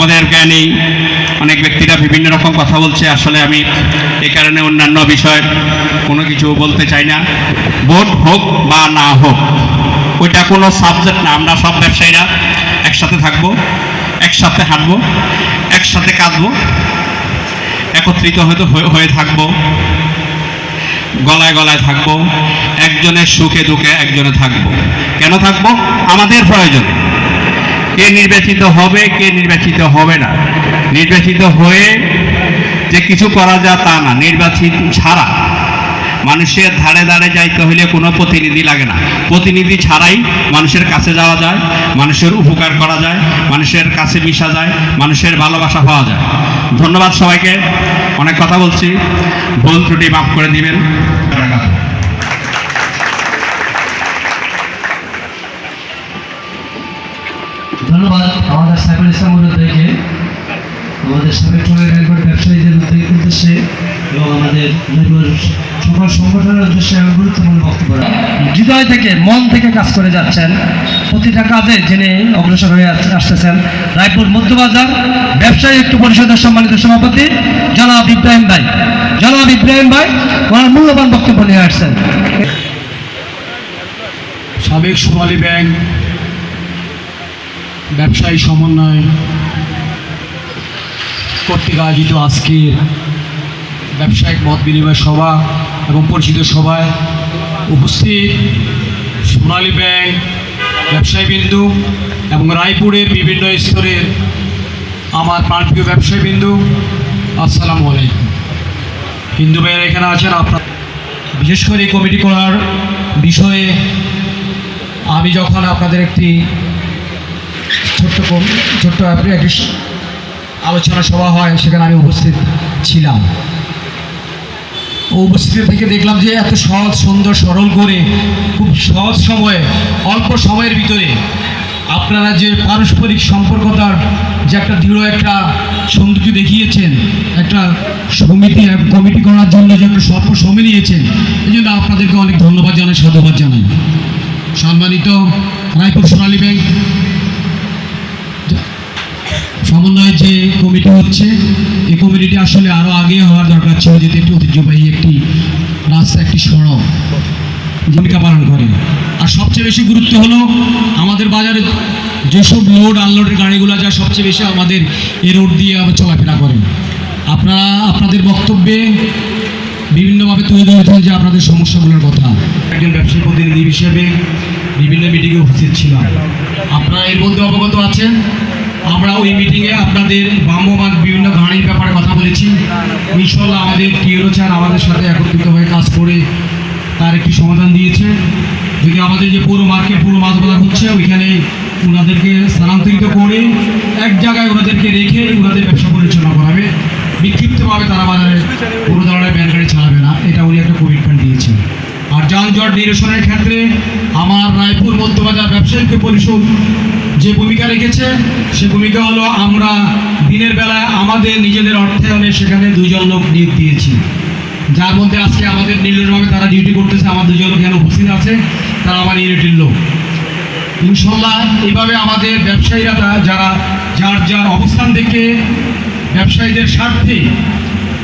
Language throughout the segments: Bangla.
আমাদের জ্ঞানী অনেক ব্যক্তিরা বিভিন্ন রকম কথা বলছে। আসলে আমি এ কারণে অন্যান্য বিষয় কোনো কিছু বলতে চাই না। ভোট হোক বা না হোক, ওইটা কোনো সাবজেক্ট না। আমরা সব ব্যবসায়ীরা একসাথে থাকব, একসাথে হাঁটবো, একসাথে কাঁদবো, একত্রিত হয়তো হয়ে- থাকব, গলায় গলায় থাকব, একজনের সুখে দুঃখে একজনে থাকব। কেন থাকব? আমাদের প্রয়োজনে। কে নির্বাচিত হবে, কে নির্বাচিত হবে না। নির্বাচিত হয়ে যে কিছু করা যায় তা না, নির্বাচিত ছাড়া। মানুষের ধারে ধারে যাইতে হইলে কোনো প্রতিনিধি লাগে না। প্রতিনিধি ছাড়াই মানুষের কাছে যাওয়া যায়, মানুষের উপকার করা যায়, মানুষের কাছে মিশা যায়, মানুষের ভালোবাসা পাওয়া যায়। ধন্যবাদ সবাইকে। অনেক কথা বলছি। ভুল ত্রুটি মাফ করে দিবেন। ধন্যবাদ। আমাদের সাইফুল ইসলাম মজুদ্দারকে আমাদের সাবেক রেলপোর্ট ব্যবসায়ীদের উদ্যোগের উদ্দেশ্যে এবং আমাদের সকল সংগঠনের উদ্দেশ্যে গুরুত্বপূর্ণ বক্তব্য হৃদয় থেকে মন থেকে কাজ করে যাচ্ছেন। প্রতিটা কাজে যিনি অগ্রসর হয়ে আসতেছেন রায়পুর মধ্যবাজার ব্যবসায়ী একটু পরিষদের সম্মানিত সভাপতি জনাব ইব্রাহিম ভাই। জনাব ইব্রাহিম ভাই ওনার মূল্যবান বক্তব্য নিয়ে আসছেন। সাবেক সোনালী ব্যাংক ব্যবসায়ী সমন্বয় কর্তৃক আয়োজিত আজকের ব্যবসায়িক মত বিনিময় সভা এবং পরিচিত সভায় উপস্থিত সোনালী ব্যাংক ব্যবসায়ী বিন্দু এবং রায়পুরের বিভিন্ন স্তরের আমার প্রাণপ্রিয় ব্যবসায়ী বিন্দু, আসসালামু আলাইকুম। হিন্দু ভাইয়েরা এখানে আছেন, আপনার বিশেষ করে কমিটি করার বিষয়ে আমি যখন আপনাদের একটি ছোট্ট ছোট্ট একটি আলোচনা সভা হয়, সেখানে আমি উপস্থিত ছিলাম। উপস্থিতি থেকে দেখলাম যে এত সহজ, সুন্দর, সরল করে, খুব সহজ সময়ে, অল্প সময়ের ভিতরে আপনারা যে পারস্পরিক সম্পর্কতার যে একটা দৃঢ় একটা সৌন্দর্য দেখিয়েছেন, একটা সমিতি কমিটি করার জন্য যে একটা স্বল্প সময় নিয়েছেন, এই জন্য আপনাদেরকে অনেক ধন্যবাদ জানাই, সাধুবাদ জানাই। সম্মানিত রায়পুর সোনালী ব্যাংক সমন্বয়ে যে কমিটি হচ্ছে, এই কমিটিটি আসলে আরও আগে হওয়ার দরকার ছিল, যেহেতু একটি ঐতিহ্যবাহী একটি রাস্তা, একটি সড়ক ভূমিকা পালন করে। আর সবচেয়ে বেশি গুরুত্ব হলো, আমাদের বাজারে যেসব লোড আনলোডের গাড়িগুলো যা সবচেয়ে বেশি আমাদের এ রোড দিয়ে আবার চলাফেরা করে। আপনারা, আপনাদের বক্তব্যে বিভিন্নভাবে তুলে ধরেছেন যে আপনাদের সমস্যাগুলোর কথা। একজন ব্যবসায়ী প্রতিনিধি হিসেবে বিভিন্ন মিটিংয়ে উপস্থিত ছিলাম। আপনারা এর মধ্যে অবগত আছেন? আমরা ওই মিটিংয়ে আপনাদের ভ্রাম্যমান বিভিন্ন গাড়ির ব্যাপারে কথা বলেছি। ইনশাল্লাহ আমাদের টিএরও চান আমাদের সাথে একত্রিত হয়ে কাজ করে তার একটি সমাধান দিয়েছে। যদি আমাদের যে পুরো মার্কেট, পুরো মাছ বলা হচ্ছে, ওইখানে ওনাদেরকে স্থানান্তরিত করে এক জায়গায় ওনাদেরকে রেখে ওনাদের ব্যবসা পরিচালনা করাবে। বিক্ষিপ্তভাবে তারা বাজারে কোনো ধরনের ব্যান গাড়ি চালাবে না। এটা উনি একটা কমিটমেন্ট আর যানজট নিরসনের ক্ষেত্রে আমার রায়পুর মধ্যবাজার ব্যবসায়িক পরিষদ যে ভূমিকা রেখেছে, সে ভূমিকা হলো আমরা দিনের বেলায় আমাদের নিজেদের অর্থায়নে সেখানে দুজন লোক নিয়োগ দিয়েছি। যার মধ্যে আজকে আমাদের নির্লজভাবে তারা ডিউটি করতেছে, আমার দুজন এখানে উপস্থিত আছে, তারা আমার ইউনিটির লোক। ইনশাল্লাহ এইভাবে আমাদের ব্যবসায়ীরা যারা যার যার অবস্থান থেকে ব্যবসায়ীদের স্বার্থে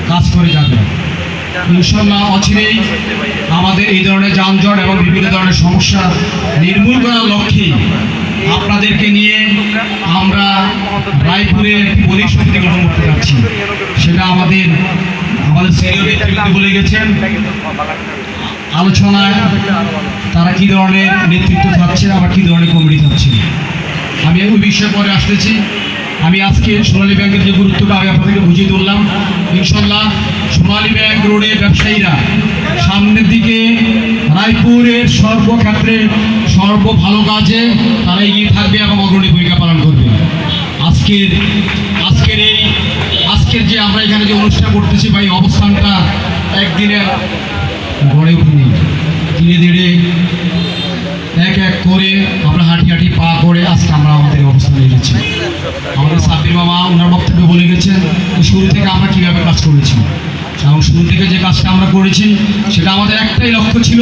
কাজ করে যাবে। ইনশাল্লাহ অচিরেই আমাদের এই ধরনের যানজট এবং বিভিন্ন ধরনের সমস্যা নির্মূল করার লক্ষ্যে আপনাদেরকে নিয়ে আমরা রায়পুরে একটি বণিক সমিতি গঠন করতে যাচ্ছি। সেটা আমাদের আমাদের সিনিয়র বলে গেছেন। আলোচনায় তারা কী ধরনের নেতৃত্ব চাচ্ছে আবার কী ধরনের কমিটি চাচ্ছে আমি ওই বিষয়ে পরে আসতেছি। আমি আজকে সোনালী ব্যাংকের যে গুরুত্বটা আমি আপনাদেরকে বুঝিয়ে তুললাম, ইনশাল্লাহ সোনালী ব্যাংক রোডের ব্যবসায়ীরা সামনের দিকে রায়পুরের সর্বক্ষেত্রে সর্ব ভালো কাজে তারা এগিয়ে থাকবে এবং অগ্রণী ভূমিকা পালন করবে। আজকের আজকের এই, আজকের যে আমরা এখানে যে অনুষ্ঠান করতেছি বা এই অবস্থানটা একদিনে গড়ে উঠিনি। ধীরে ধীরে এক এক করে আমরা হাঁটি হাঁটি পা করে আজকে আমরা আমাদের অবস্থানে এসেছি আমাদের সাব্বির মামা, ওনার বক্তব্যে বলে গেছেন শুরু থেকে আমরা কীভাবে কাজ করেছি। এবং শুরু থেকে যে কাজটা আমরা করেছি, সেটা আমাদের একটাই লক্ষ্য ছিল,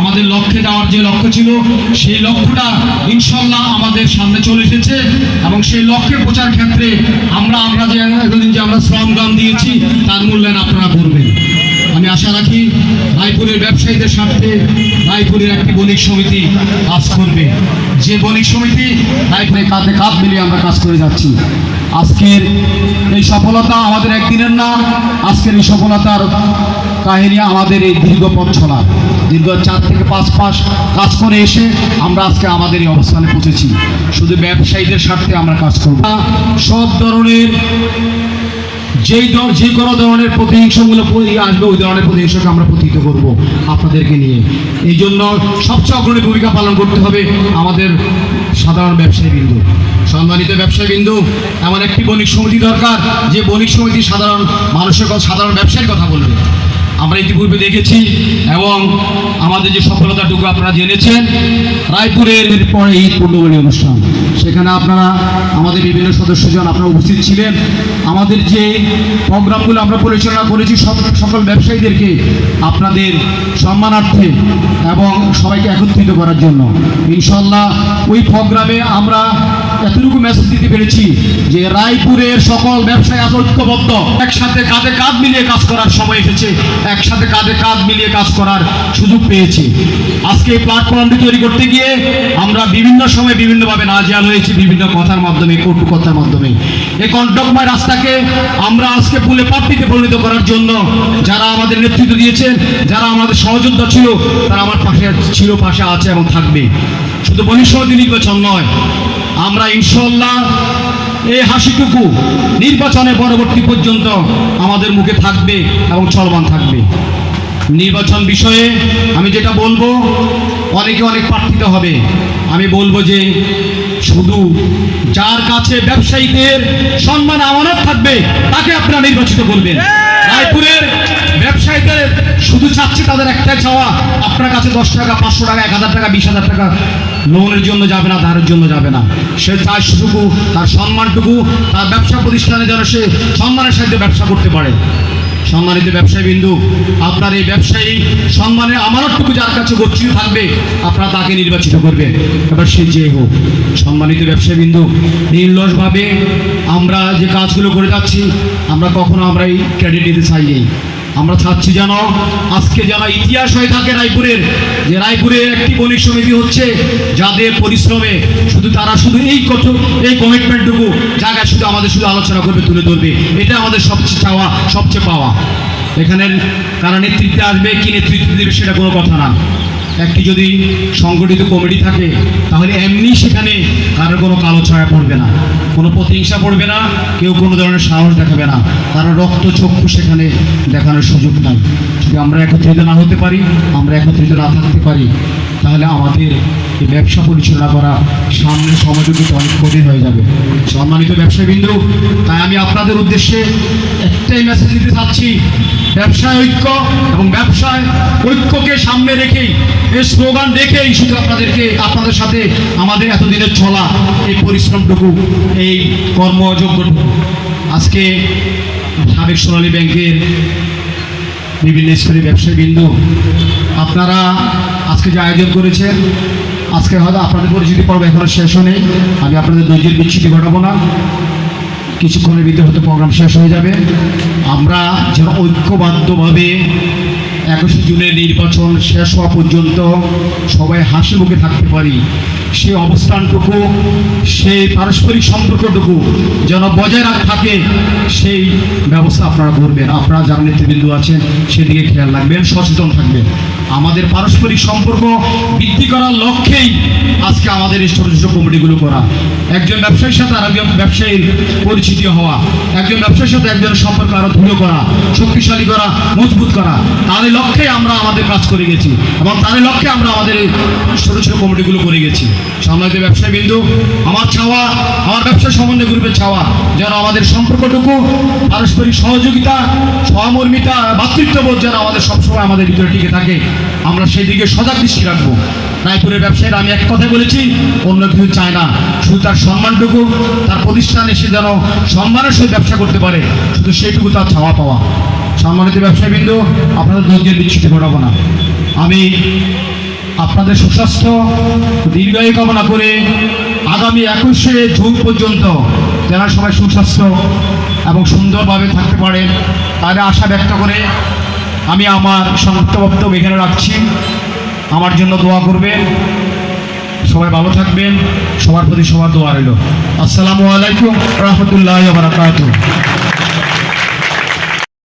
আমাদের লক্ষ্যে যাওয়ার যে লক্ষ্য ছিল, সেই লক্ষ্যটা ইনশাল্লাহ আমাদের সামনে চলে এসেছে এবং সেই লক্ষ্যে প্রচার ক্ষেত্রে আমরা আমরা যে এতদিন যে আমরা শ্রম গ্রাম দিয়েছি, তার মূল্যায়ন আপনারা করবেন। আশা রাখি রায়পুরের ব্যবসায়ীদের স্বার্থে রায়পুরের একটি বণিক সমিতি কাজ করবে। যে বণিক সমিতি রায়পুরে কাঁধে কাঁধ মিলিয়ে আমরা কাজ করে যাচ্ছি। আজকের এই সফলতা আমাদের একদিনের না, আজকের এই সফলতার কাহিনী আমাদের এই দীর্ঘ পথ চলা। দীর্ঘ চার থেকে পাঁচ মাস কাজ করে এসে আমরা আজকে আমাদের এই অবস্থানে পৌঁছেছি। শুধু ব্যবসায়ীদের স্বার্থে আমরা কাজ করব সব ধরনের যেই দল যে কোনো ধরনের প্রতিহিংসামূলক পরি- আসবে, ওই ধরনের প্রতিহিংসাকে আমরা প্রতিহিত করব আপনাদেরকে নিয়ে। এই জন্য সবচেয়ে অগ্রণী ভূমিকা পালন করতে হবে আমাদের সাধারণ ব্যবসায়ী বিন্দু সম্মানিত ব্যবসায়ী বিন্দু এমন একটি বণিক সমিতি দরকার, যে বণিক সমিতি সাধারণ মানুষের কথা, সাধারণ ব্যবসায়ীর কথা বলবে। আমরা ইতিপূর্বে দেখেছি এবং আমাদের যে সফলতাটুকু আপনারা জেনেছেন, রায়পুরের পরে ঈদ পূর্ণবলী অনুষ্ঠান। সেখানে আপনারা, আমাদের বিভিন্ন সদস্যজন আপনারা উপস্থিত ছিলেন। আমাদের যে প্রোগ্রামগুলো আমরা পরিচালনা করেছি সব, সকল ব্যবসায়ীদেরকে আপনাদের সম্মানার্থে এবং সবাইকে একত্রিত করার জন্য। ইনশাল্লাহ ওই প্রোগ্রামে আমরা এতটুকু মেসেজ দিতে পেরেছি যে রায়পুরের সকল ব্যবসায়ী আজ ঐক্যবদ্ধ। একসাথে কাঁধে কাঁধ মিলিয়ে কাজ করার সময় এসেছে। একসাথে কাঁধে কাঁধ মিলিয়ে কাজ করার সুযোগ পেয়েছি। আজকে এই প্ল্যাটফর্মটি তৈরি করতে গিয়ে আমরা বিভিন্ন সময় বিভিন্নভাবে নাজেহাল হয়েছি, বিভিন্ন কথার মাধ্যমে, কটু কথার মাধ্যমে। এই কণ্টকময় রাস্তাকে আমরা আজকে ফুলে পাপড়িতে পরিণত করার জন্য যারা আমাদের নেতৃত্ব দিয়েছেন, যারা আমাদের সহযোদ্ধা ছিল, তারা আমার পাশে ছিল, পাশে আছে এবং থাকবে। শুধু বনিষ্ঠী নির্বাচন নয়, আমরা ইনশাল্লাহ এই হাসিটুকু নির্বাচনে পরবর্তী পর্যন্ত আমাদের মুখে থাকবে এবং চলমান থাকবে। নির্বাচন বিষয়ে আমি যেটা বলব, অনেকে অনেক প্রার্থিত হবে। আমি বলব যে শুধু যার কাছে ব্যবসায়ীদের সম্মান, আমানত থাকবে, তাকে আপনারা নির্বাচিত করবেন। রায়পুরের ব্যবসায়ীদের শুধু চাচ্ছে তাদের একটাই চাওয়া, আপনার কাছে দশ টাকা, পাঁচশো টাকা, এক হাজার টাকা, বিশ হাজার টাকা লোনের জন্য যাবে না ধারের জন্য যাবে না। সে শুধু তার সম্মানটুকু, তার ব্যবসা প্রতিষ্ঠানে যেন সে সম্মানের সাথে ব্যবসা করতে পারে। সম্মানিত ব্যবসায়ী বিন্দু, আপনার এই ব্যবসায়ী সম্মানের আমানতটুকু যার কাছে গচ্ছিত থাকবে, আপনারা তাকে নির্বাচিত করবেন এবার সে যে হোক, সম্মানিত ব্যবসায়ী বিন্দু নির্লসভাবে আমরা যে কাজগুলো করে যাচ্ছি, আমরা কখনো আমরা এই ক্রেডিট দিতে চাইনি আমরা চাচ্ছি যেন আজকে যারা ইতিহাস হয়ে থাকে রায়পুরের, যে রায়পুরের একটি বণিক সমিতি হচ্ছে, যাদের পরিশ্রমে শুধু তারা শুধু এই কত এই কমিটমেন্টটুকু জায়গায় শুধু আমাদের শুধু আলোচনা করবে, তুলে ধরবে, এটা আমাদের সবচেয়ে চাওয়া, সবচেয়ে পাওয়া। এখানে কারা নেতৃত্বে আসবে, কি নেতৃত্ব দেবে সেটা কোনো কথা না। একটি যদি সংগঠিত কমিটি থাকে, তাহলে এমনি সেখানে কারোর কোনো কালো ছায়া পড়বে না, কোনো প্রতিহিংসা পড়বে না, কেউ কোনো ধরনের সাহস দেখাবে না, কারও রক্ত চক্ষু সেখানে দেখানোর সুযোগ নাই। যদি আমরা একত্রিত না হতে পারি, আমরা একত্রিত না থাকতে পারি তাহলে আমাদের এই ব্যবসা পরিচালনা করা সামনে কিন্তু অনেক কঠিন হয়ে যাবে। সম্মানিত ব্যবসায়ীবৃন্দু, তাই আমি আপনাদের উদ্দেশ্যে একটাই মেসেজ দিতে চাচ্ছি। ব্যবসায় ঐক্য এবং ব্যবসায় ঐক্যকে সামনে রেখেই, এই স্লোগান রেখেই শুধু আপনাদেরকে, আপনাদের সাথে আমাদের এতদিনের চলা, এই পরিশ্রমটুকু, এই কর্মযোগ্যটুকু আজকে সাবেক সোনালী ব্যাংকের বিভিন্ন স্তরের ব্যবসায়ী বিন্দু আপনারা আজকে যে আয়োজন করেছেন, আজকে হয়তো আপনাদের পরিচিতি পর্ব এখনও শেষ নেই আমি আপনাদের ধৈর্যের বিচ্ছিতি ঘটাবো না। কিছুক্ষণের ভিতরে হয়তো প্রোগ্রাম শেষ হয়ে যাবে। আমরা যেন ঐক্যবদ্ধভাবে একুশে জুনের নির্বাচন শেষ হওয়া পর্যন্ত সবাই হাসি মুখে থাকতে পারি। সেই অবস্থানটুকু, সেই পারস্পরিক সম্পর্কটুকু যেন বজায় রাখ থাকে, সেই ব্যবস্থা আপনারা করবেন। আপনারা যারা নেতৃবৃন্দ আছেন, সেদিকে খেয়াল রাখবেন, সচেতন থাকবেন। আমাদের পারস্পরিক সম্পর্ক বৃদ্ধি করার লক্ষ্যেই আজকে আমাদের এই ছোটো ছোটো কমিটিগুলো করা। একজন ব্যবসায়ীর সাথে আর একজন ব্যবসায়ীর পরিচিতি হওয়া, একজন ব্যবসায়ীর সাথে একজনের সম্পর্ক আরও দৃঢ় করা, শক্তিশালী করা, মজবুত করা। এই লক্ষ্যে আমাদের কাজ করে গেছি এবং এই লক্ষ্যে আমরা আমাদের ছোটো ছোটো কমিটিগুলো করে গেছি। সম্মানিত ব্যবসায়ী বিন্দু, আমার চাওয়া, আমার ব্যবসা সমন্বয় গ্রুপের চাওয়া, যেন আমাদের সম্পর্কটুকু, পারস্পরিক সহযোগিতা, সহমর্মিতা, ভাতৃত্ববোধ যেন আমাদের সবসময় আমাদের ভিতরে টিকে থাকে। আমরা সেই দিকে সজাগ দৃষ্টি রাখব। রায়পুরের ব্যবসায়ীরা, আমি এক কথাই বলেছি, অন্য কিছু চায় না। শুধু তার সম্মানটুকু, তার প্রতিষ্ঠানে সে যেন সম্মানের সহিত ব্যবসা করতে পারে। শুধু সেইটুকু তার ছাওয়া পাওয়া। সম্মানিত ব্যবসায়ীবৃন্দ, আপনাদের ধৈর্যের বিচ্ছিতি ঘটাবো না। আমি আপনাদের সুস্বাস্থ্য, দীর্ঘায়ু কামনা করে আগামী একুশে জুন পর্যন্ত যারা সবাই সুস্বাস্থ্য এবং সুন্দরভাবে থাকতে পারেন, তাদের আশা ব্যক্ত করে আমি আমার সংযুক্ত বক্তব্য এখানে রাখছি। আমার জন্য দোয়া করবেন। সবাই ভালো থাকবেন। সবার প্রতি সবার দোয়া রইল। আসসালামু আলাইকুম রহমতুল্লাহ বারাকাতুহ।